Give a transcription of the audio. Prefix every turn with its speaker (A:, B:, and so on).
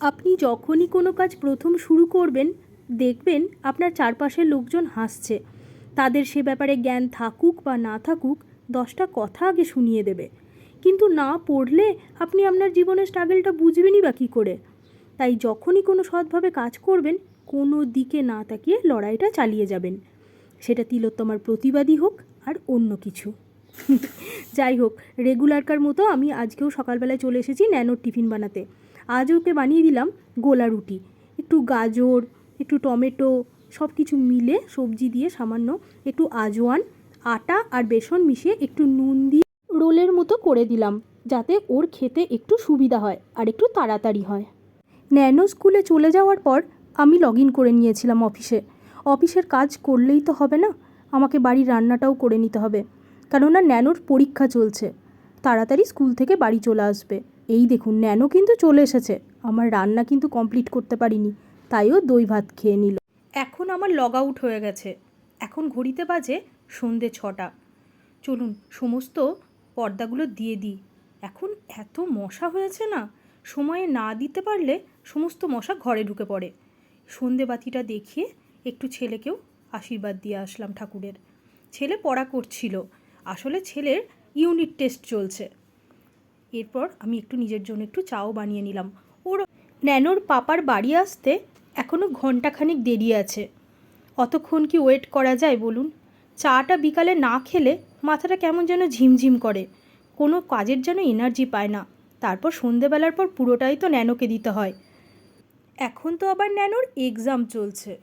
A: আপনি যখনই কোনো কাজ প্রথম শুরু করবেন, দেখবেন আপনার চারপাশের লোকজন হাসছে। তাদের সে ব্যাপারে জ্ঞান থাকুক বা না থাকুক, দশটা কথা আগে শুনিয়ে দেবে। কিন্তু না পড়লে আপনি আপনার জীবনের স্ট্রাগলটা বুঝবেনই বা কী করে? তাই যখনই কোনো সৎভাবে কাজ করবেন, কোনো দিকে না তাকিয়ে লড়াইটা চালিয়ে যাবেন। সেটা তিলোত্তমার প্রতিবাদী হোক আর অন্য কিছু। যাই হোক, রেগুলারকার মতো আমি আজকেও সকালবেলায় চলে এসেছি ন্যানোর টিফিন বানাতে। আজ ওকে বানিয়ে দিলাম গোলা রুটি। একটু গাজর, একটু টমেটো সব কিছু মিলে সবজি দিয়ে সামান্য একটু আজওয়ান আটা আর বেসন মিশিয়ে একটু নুন দিয়ে রোলের মতো করে দিলাম যাতে ওর খেতে একটু সুবিধা হয় আর একটু তাড়াতাড়ি হয়। ন্যানো স্কুলে চলে যাওয়ার পর আমি লগ ইন করে নিয়েছিলাম অফিসে। অফিসের কাজ করলেই তো হবে না, আমাকে বাড়ির রান্নাটাও করে নিতে হবে। কেননা ন্যানোর পরীক্ষা চলছে, তাড়াতাড়ি স্কুল থেকে বাড়ি চলে আসবে। এই দেখুন, ন্যানো কিন্তু চলে এসেছে। আমার রান্না কিন্তু কমপ্লিট করতে পারিনি, তাইও দই ভাত খেয়ে নিল। এখন আমার লগ আউট হয়ে গেছে। এখন ঘড়িতে বাজে সন্ধে ছটা। চলুন, সমস্ত পর্দাগুলো দিয়ে দিই। এখন এত মশা হয়েছে না, সময়ে না দিতে পারলে সমস্ত মশা ঘরে ঢুকে পড়ে। সন্ধে বাতিটা দেখিয়ে একটু ছেলেকেও আশীর্বাদ দিয়ে আসলাম ঠাকুরের। ছেলে পড়া করছিল। আসলে ছেলের ইউনিট টেস্ট চলছে। এরপর আমি একটু নিজের জন্য একটু চাও বানিয়ে নিলাম। ওর ন্যানোর পাপার বাড়ি আসতে এখনও ঘন্টাখানিক দেরি আছে। অতক্ষণ কি ওয়েট করা যায় বলুন? চাটা বিকালে না খেলে মাথাটা কেমন যেন ঝিমঝিম করে। কোনো কাজের যেন এনার্জি পায় না। তারপর সন্ধেবেলার পর পুরোটাই তো ন্যানোকে দিতে হয়। এখন তো আবার ন্যানোর এক্সাম চলছে।